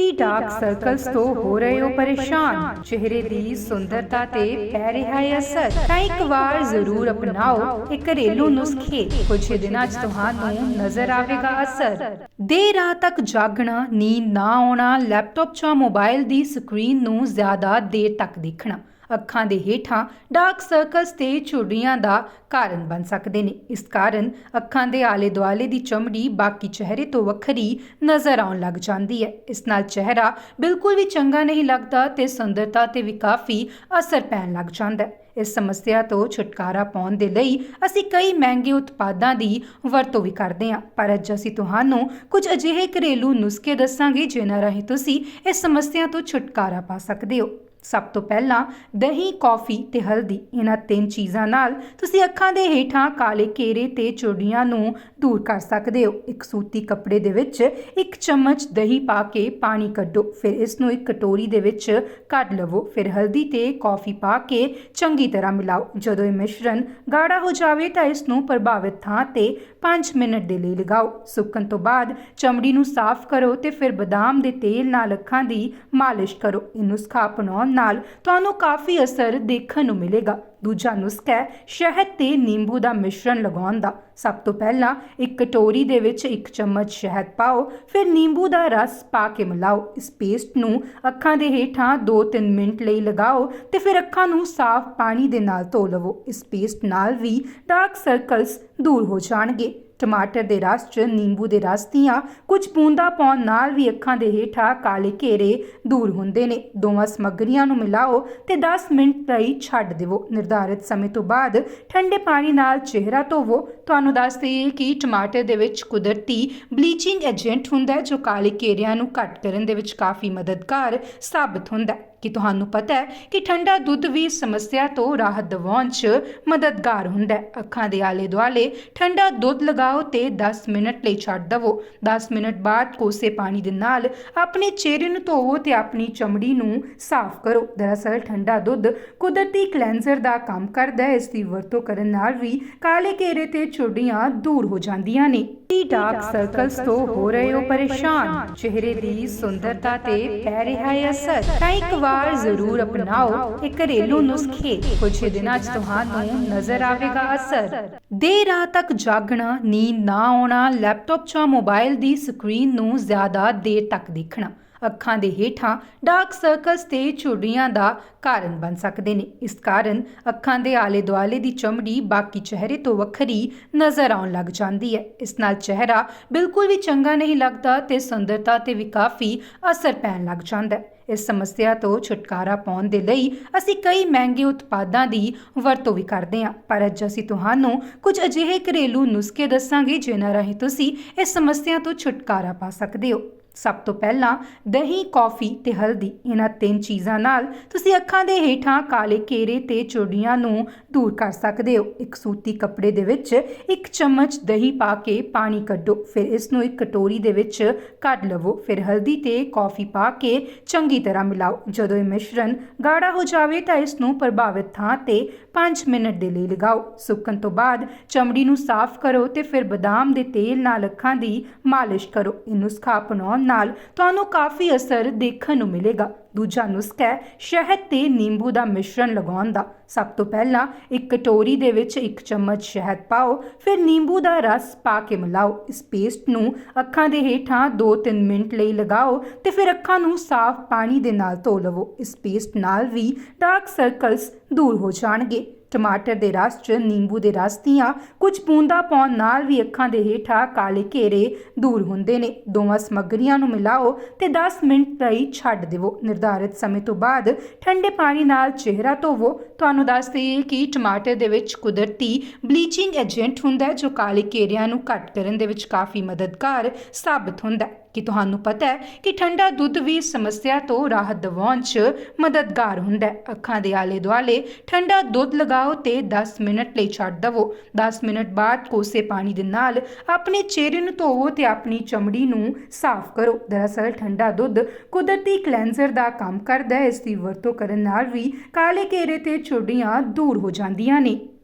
ਕੀ dark circles ਤੋਂ ਹੋ ਰਹੇ ਹੋ ਪਰੇਸ਼ਾਨ? ਚਿਹਰੇ ਦੀ ਸੁੰਦਰਤਾ ਤੇ ਪੈ ਰਿਹਾ ਹੈ ਅਸਰ। ਤਾਂ ਇੱਕ ਵਾਰ ਜ਼ਰੂਰ ਅਪਣਾਓ ਇਹ ਘਰੇਲੂ ਨੁਸਖੇ। ਕੁਝ ਦਿਨਾਂ 'ਚ ਤੁਹਾਨੂੰ ਨਜ਼ਰ ਆਵੇਗਾ ਅਸਰ। ਦੇਰ ਰਾਤ ਤੱਕ ਜਾਗਣਾ, ਨੀਂਦ ਨਾ ਆਉਣਾ, ਲੈਪਟਾਪ ਜਾਂ ਮੋਬਾਈਲ ਦੀ ਸਕਰੀਨ ਨੂੰ ਜ਼ਿਆਦਾ ਦੇਰ ਤੱਕ ਦੇਖਣਾ। ਅੱਖਾਂ ਦੇ ਹੇਠਾਂ ਡਾਰਕ ਸਰਕਲਸ ਤੇ ਝੁਰੜੀਆਂ ਦਾ ਕਾਰਨ ਬਣ ਸਕਦੇ ਨੇ। ਇਸ ਕਾਰਨ ਅੱਖਾਂ ਦੇ ਆਲੇ ਦੁਆਲੇ ਦੀ ਚਮੜੀ ਬਾਕੀ ਚਿਹਰੇ ਤੋਂ ਵੱਖਰੀ ਨਜ਼ਰ ਆਉਣ ਲੱਗ ਜਾਂਦੀ ਹੈ। ਇਸ ਨਾਲ ਚਿਹਰਾ ਬਿਲਕੁਲ ਵੀ ਚੰਗਾ ਨਹੀਂ ਲੱਗਦਾ ਤੇ ਸੁੰਦਰਤਾ ਤੇ ਵੀ ਕਾਫੀ ਅਸਰ ਪੈਣ ਲੱਗ ਜਾਂਦਾ ਹੈ। ਇਸ ਸਮੱਸਿਆ ਤੋਂ ਛੁਟਕਾਰਾ ਪਾਉਣ ਦੇ ਲਈ ਅਸੀਂ ਕਈ ਮਹਿੰਗੇ ਉਤਪਾਦਾਂ ਦੀ ਵਰਤੋਂ ਵੀ ਕਰਦੇ ਹਾਂ। ਪਰ ਅੱਜ ਅਸੀਂ ਤੁਹਾਨੂੰ ਕੁਝ ਅਜਿਹੇ ਘਰੇਲੂ ਨੁਸਖੇ ਦੱਸਾਂਗੇ, ਜਿਨ੍ਹਾਂ ਰਾਹੀਂ ਤੁਸੀਂ ਇਸ ਸਮੱਸਿਆ ਤੋਂ ਛੁਟਕਾਰਾ ਪਾ ਸਕਦੇ ਹੋ। ਸਭ ਤੋਂ ਪਹਿਲਾਂ ਦਹੀਂ, ਕੌਫੀ ਤੇ ਹਲਦੀ, ਇਹਨਾਂ ਤਿੰਨ ਚੀਜ਼ਾਂ ਨਾਲ ਤੁਸੀਂ ਅੱਖਾਂ ਦੇ ਹੇਠਾਂ ਕਾਲੇ ਘੇਰੇ ਤੇ ਚੁੜੀਆਂ ਨੂੰ ਦੂਰ ਕਰ ਸਕਦੇ ਹੋ। ਇੱਕ ਸੂਤੀ ਕੱਪੜੇ ਦੇ ਵਿੱਚ ਇੱਕ ਚਮਚ ਦਹੀਂ ਪਾ ਕੇ ਪਾਣੀ ਕੱਢੋ, ਫਿਰ ਇਸ ਨੂੰ ਇੱਕ ਕਟੋਰੀ ਦੇ ਵਿੱਚ ਕੱਢ ਲਵੋ, ਫਿਰ ਹਲਦੀ ਤੇ ਕੌਫੀ ਪਾ ਕੇ ਚੰਗੀ ਤਰ੍ਹਾਂ ਮਿਲਾਓ। ਜਦੋਂ ਇਹ ਮਿਸ਼ਰਣ ਗਾੜਾ ਹੋ ਜਾਵੇ ਤਾਂ ਇਸ ਨੂੰ ਪ੍ਰਭਾਵਿਤ ਥਾਂ ਤੇ 5 ਮਿੰਟ ਦੇ ਲਈ ਲਗਾਓ। ਸੁੱਕਣ ਤੋਂ ਬਾਅਦ ਚਮੜੀ ਨੂੰ ਸਾਫ਼ ਕਰੋ ਤੇ ਫਿਰ ਬਦਾਮ ਦੇ ਤੇਲ ਨਾਲ ਅੱਖਾਂ ਦੀ ਮਾਲਿਸ਼ ਕਰੋ। ਇਹ ਨੁਸਖਾ ਅਪਣਾਉਣ ਨਾਲ ਤੁਹਾਨੂੰ ਕਾਫੀ ਅਸਰ ਦੇਖਣ ਨੂੰ ਮਿਲੇਗਾ। ਦੂਜਾ ਨੁਸਖਾ ਹੈ, ਸ਼ਹਿਦ ਤੇ ਨਿੰਬੂ ਦਾ ਮਿਸ਼ਰਣ ਲਗਾਉਣ ਦਾ। ਸਭ ਤੋਂ ਪਹਿਲਾਂ ਇੱਕ ਕਟੋਰੀ ਦੇ ਵਿੱਚ ਇੱਕ ਚਮਚ ਸ਼ਹਿਦ ਪਾਓ, ਫਿਰ ਨਿੰਬੂ ਦਾ ਰਸ ਪਾ ਕੇ ਮਿਲਾਓ। ਇਸ ਪੇਸਟ ਨੂੰ ਅੱਖਾਂ ਦੇ ਹੇਠਾਂ 2-3 ਮਿੰਟ ਲਈ ਲਗਾਓ ਤੇ ਫਿਰ ਅੱਖਾਂ ਨੂੰ ਸਾਫ਼ ਪਾਣੀ ਦੇ ਨਾਲ ਧੋ ਲਵੋ। ਇਸ ਪੇਸਟ ਨਾਲ ਵੀ ਡਾਰਕ ਸਰਕਲਸ ਦੂਰ ਹੋ ਜਾਣਗੇ। ਟਮਾਟਰ ਦੇ ਰਸ 'ਚ, ਨਿੰਬੂ ਦੇ ਰਸ ਦੀਆਂ ਕੁਝ ਬੂੰਦਾਂ ਪਾਉਣ ਨਾਲ ਵੀ ਅੱਖਾਂ ਦੇ ਹੇਠਾਂ ਕਾਲੇ ਘੇਰੇ ਦੂਰ ਹੁੰਦੇ ਨੇ। ਦੋਵਾਂ ਸਮੱਗਰੀਆਂ ਨੂੰ ਮਿਲਾਓ ਤੇ 10 ਮਿੰਟ ਲਈ ਛੱਡ ਦਿਵੋ। ਨਿਰਧਾਰਿਤ ਸਮੇਂ ਤੋਂ ਬਾਅਦ ਠੰਡੇ ਪਾਣੀ ਨਾਲ ਚਿਹਰਾ ਧੋਵੋ। ਤੁਹਾਨੂੰ ਦੱਸ ਦਈਏ ਕਿ ਟਮਾਟਰ ਦੇ ਵਿੱਚ ਕੁਦਰਤੀ ਬਲੀਚਿੰਗ ਏਜੰਟ ਹੁੰਦਾ ਹੈ, ਜੋ ਕਾਲੇ ਘੇਰਿਆਂ ਨੂੰ ਘੱਟ ਕਰਨ ਦੇ ਵਿੱਚ ਕਾਫੀ ਮਦਦਗਾਰ ਸਾਬਤ ਹੁੰਦਾ ਹੈ। ਕਿ ਤੁਹਾਨੂੰ ਪਤਾ ਹੈ ਕਿ ਠੰਡਾ ਦੁੱਧ ਵੀ ਸਮੱਸਿਆ ਤੋਂ ਰਾਹਤ ਦਿਵਾਉਣ 'ਚ ਮਦਦਗਾਰ ਹੁੰਦਾ ਹੈ। ਅੱਖਾਂ ਦੇ ਆਲੇ ਦੁਆਲੇ ਠੰਡਾ ਦੁੱਧ ਲਗਾਓ ਤੇ 10 ਮਿੰਟ ਲਈ ਛੱਡ ਦਵੋ। 10 ਮਿੰਟ ਬਾਅਦ ਕੋਸੇ ਪਾਣੀ ਦੇ ਨਾਲ ਆਪਣੇ ਚਿਹਰੇ ਨੂੰ ਧੋਵੋ ਤੇ ਆਪਣੀ ਚਮੜੀ ਨੂੰ ਸਾਫ਼ ਕਰੋ। ਦਰਅਸਲ ਠੰਡਾ ਦੁੱਧ ਕੁਦਰਤੀ ਕਲੈਂਜ਼ਰ ਦਾ ਕੰਮ ਕਰਦਾ ਹੈ। ਇਸ ਦੀ ਵਰਤੋਂ ਕਰਨ ਨਾਲ ਵੀ ਕਾਲੇ ਘੇਰੇ ਤੇ ਚੁੜੀਆਂ ਦੂਰ ਹੋ ਜਾਂਦੀਆਂ ਨੇ। ਟੀ ਡਾਰਕ ਸਰਕਲਸ ਤੋਂ ਹੋ ਰਹੇ ਹੋ? ਪਰੇਸ਼ਾਨ। ਚਿਹਰੇ ਦੀ ਸੁੰਦਰਤਾ ਤੇ ਪੈ ਰਿਹਾ ਹੈ ਅਸਰ। ਤਾਂ ਇੱਕ ਵਾਰ ਜ਼ਰੂਰ ਅਪਣਾਓ ਇਹ ਘਰੇਲੂ ਨੁਸਖੇ ਕੁਝ ਦਿਨਾਂ 'ਚ ਤੁਹਾਨੂੰ ਨਜ਼ਰ ਆਵੇਗਾ ਅਸਰ। ਦੇਰ ਰਾਤ ਤੱਕ ਜਾਗਣਾ, ਨੀਂਦ ਨਾ ਆਉਣਾ, ਲੈਪਟਾਪ ਜਾਂ ਮੋਬਾਈਲ ਦੀ ਸਕਰੀਨ ਨੂੰ ਜ਼ਿਆਦਾ ਦੇਰ ਤੱਕ ਦੇਖਣਾ। ਅੱਖਾਂ ਦੇ ਹੇਠਾਂ ਡਾਰਕ ਸਰਕਲਸ ਤੇ ਝੁਰੜੀਆਂ ਦਾ ਕਾਰਨ ਬਣ ਸਕਦੇ ਨੇ। ਇਸ ਕਾਰਨ ਅੱਖਾਂ ਦੇ ਆਲੇ ਦੁਆਲੇ ਦੀ ਚਮੜੀ ਬਾਕੀ ਚਿਹਰੇ ਤੋਂ ਵੱਖਰੀ ਨਜ਼ਰ ਆਉਣ ਲੱਗ ਜਾਂਦੀ ਹੈ। ਇਸ ਨਾਲ ਚਿਹਰਾ ਬਿਲਕੁਲ ਵੀ ਚੰਗਾ ਨਹੀਂ ਲੱਗਦਾ ਤੇ ਸੁੰਦਰਤਾ ਤੇ ਵੀ ਕਾਫੀ ਅਸਰ ਪੈਣ ਲੱਗ ਜਾਂਦਾ ਹੈ। ਇਸ ਸਮੱਸਿਆ ਤੋਂ ਛੁਟਕਾਰਾ ਪਾਉਣ ਦੇ ਲਈ ਅਸੀਂ ਕਈ ਮਹਿੰਗੇ ਉਤਪਾਦਾਂ ਦੀ ਵਰਤੋਂ ਵੀ ਕਰਦੇ ਹਾਂ। ਪਰ ਅੱਜ ਅਸੀਂ ਤੁਹਾਨੂੰ ਕੁਝ ਅਜਿਹੇ ਘਰੇਲੂ ਨੁਸਖੇ ਦੱਸਾਂਗੇ, ਜਿਨ੍ਹਾਂ ਰਾਹੀਂ ਤੁਸੀਂ ਇਸ ਸਮੱਸਿਆ ਤੋਂ ਛੁਟਕਾਰਾ ਪਾ ਸਕਦੇ ਹੋ। ਸਭ ਤੋਂ ਪਹਿਲਾਂ ਦਹੀਂ, ਕੌਫੀ ਤੇ ਹਲਦੀ, ਇਹਨਾਂ ਤਿੰਨ ਚੀਜ਼ਾਂ ਨਾਲ ਤੁਸੀਂ ਅੱਖਾਂ ਦੇ ਹੇਠਾਂ ਕਾਲੇ ਘੇਰੇ ਤੇ ਚੁੜੀਆਂ ਨੂੰ ਦੂਰ ਕਰ ਸਕਦੇ ਹੋ। ਇੱਕ ਸੂਤੀ ਕੱਪੜੇ ਦੇ ਵਿੱਚ ਇੱਕ ਚਮਚ ਦਹੀਂ ਪਾ ਕੇ ਪਾਣੀ ਕੱਢੋ, ਫਿਰ ਇਸ ਨੂੰ ਇੱਕ ਕਟੋਰੀ ਦੇ ਵਿੱਚ ਕੱਢ ਲਵੋ, ਫਿਰ ਹਲਦੀ ਤੇ ਕੌਫੀ ਪਾ ਕੇ ਚੰਗੀ ਤਰ੍ਹਾਂ ਮਿਲਾਓ। ਜਦੋਂ ਇਹ ਮਿਸ਼ਰਣ ਗਾੜਾ ਹੋ ਜਾਵੇ ਤਾਂ ਇਸ ਨੂੰ ਪ੍ਰਭਾਵਿਤ ਥਾਂ ਤੇ 5 ਮਿੰਟ ਦੇ ਲਈ ਲਗਾਓ। ਸੁੱਕਣ ਤੋਂ ਬਾਅਦ ਚਮੜੀ ਨੂੰ ਸਾਫ਼ ਕਰੋ ਤੇ ਫਿਰ ਬਦਾਮ ਦੇ ਤੇਲ ਨਾਲ ਅੱਖਾਂ ਦੀ ਮਾਲਿਸ਼ ਕਰੋ। ਇਹ ਨੁਸਖਾ ਅਪਣਾਉਣ ਨਾਲ ਤੁਹਾਨੂੰ ਕਾਫੀ ਅਸਰ ਦੇਖਣ ਨੂੰ ਮਿਲੇਗਾ। ਦੂਜਾ ਨੁਸਖਾ ਹੈ, ਸ਼ਹਿਦ ਤੇ ਨਿੰਬੂ ਦਾ ਮਿਸ਼ਰਣ ਲਗਾਉਣ ਦਾ। ਸਭ ਤੋਂ ਪਹਿਲਾਂ ਇੱਕ ਕਟੋਰੀ ਦੇ ਵਿੱਚ ਇੱਕ ਚਮਚ ਸ਼ਹਿਦ ਪਾਓ, ਫਿਰ ਨਿੰਬੂ ਦਾ ਰਸ ਪਾ ਕੇ ਮਿਲਾਓ। ਇਸ ਪੇਸਟ ਨੂੰ ਅੱਖਾਂ ਦੇ ਹੇਠਾਂ 2-3 ਮਿੰਟ ਲਈ ਲਗਾਓ ਤੇ ਫਿਰ ਅੱਖਾਂ ਨੂੰ ਸਾਫ਼ ਪਾਣੀ ਦੇ ਨਾਲ ਧੋ ਲਵੋ। ਇਸ ਪੇਸਟ ਨਾਲ ਵੀ ਡਾਰਕ ਸਰਕਲਸ ਦੂਰ ਹੋ ਜਾਣਗੇ। ਟਮਾਟਰ ਦੇ ਰਸ 'ਚ, ਨਿੰਬੂ ਦੇ ਰਸ ਦੀਆਂ ਕੁਝ ਬੂੰਦਾਂ ਪਾਉਣ ਨਾਲ ਵੀ ਅੱਖਾਂ ਦੇ ਹੇਠਾਂ ਕਾਲੇ ਘੇਰੇ ਦੂਰ ਹੁੰਦੇ ਨੇ। ਦੋਵਾਂ ਸਮੱਗਰੀਆਂ ਨੂੰ ਮਿਲਾਓ ਤੇ 10 ਮਿੰਟ ਲਈ ਛੱਡ ਦਿਵੋ। ਨਿਰਧਾਰਿਤ ਸਮੇਂ ਤੋਂ ਬਾਅਦ ਠੰਡੇ ਪਾਣੀ ਨਾਲ ਚਿਹਰਾ ਧੋਵੋ। ਤੁਹਾਨੂੰ ਦੱਸ ਦਈਏ ਕਿ ਟਮਾਟਰ ਦੇ ਵਿੱਚ ਕੁਦਰਤੀ ਬਲੀਚਿੰਗ ਏਜੰਟ ਹੁੰਦਾ ਹੈ, ਜੋ ਕਾਲੇ ਘੇਰਿਆਂ ਨੂੰ ਘੱਟ ਕਰਨ ਦੇ ਵਿੱਚ ਕਾਫੀ ਮਦਦਗਾਰ ਸਾਬਤ ਹੁੰਦਾ ਹੈ। ਕਿ ਤੁਹਾਨੂੰ ਪਤਾ ਹੈ ਕਿ ਠੰਡਾ ਦੁੱਧ ਵੀ ਸਮੱਸਿਆ ਤੋਂ ਰਾਹਤ ਦਿਵਾਉਣ 'ਚ ਮਦਦਗਾਰ ਹੁੰਦਾ ਹੈ। ਅੱਖਾਂ ਦੇ ਆਲੇ ਦੁਆਲੇ ਠੰਡਾ ਦੁੱਧ ਲਗਾਓ ਤੇ 10 ਮਿੰਟ ਲਈ ਛੱਡ ਦਵੋ। 10 ਮਿੰਟ ਬਾਅਦ ਕੋਸੇ ਪਾਣੀ ਦੇ ਨਾਲ ਆਪਣੇ ਚਿਹਰੇ ਨੂੰ ਧੋਵੋ ਤੇ ਆਪਣੀ ਚਮੜੀ ਨੂੰ ਸਾਫ਼ ਕਰੋ। ਦਰਅਸਲ ਠੰਡਾ ਦੁੱਧ ਕੁਦਰਤੀ ਕਲੈਂਜ਼ਰ ਦਾ ਕੰਮ ਕਰਦਾ ਹੈ। ਇਸ ਦੀ ਵਰਤੋਂ ਕਰਨ ਨਾਲ ਵੀ ਕਾਲੇ ਘੇਰੇ ਤੇ ਚੁੜੀਆਂ ਦੂਰ ਹੋ ਜਾਂਦੀਆਂ ਨੇ।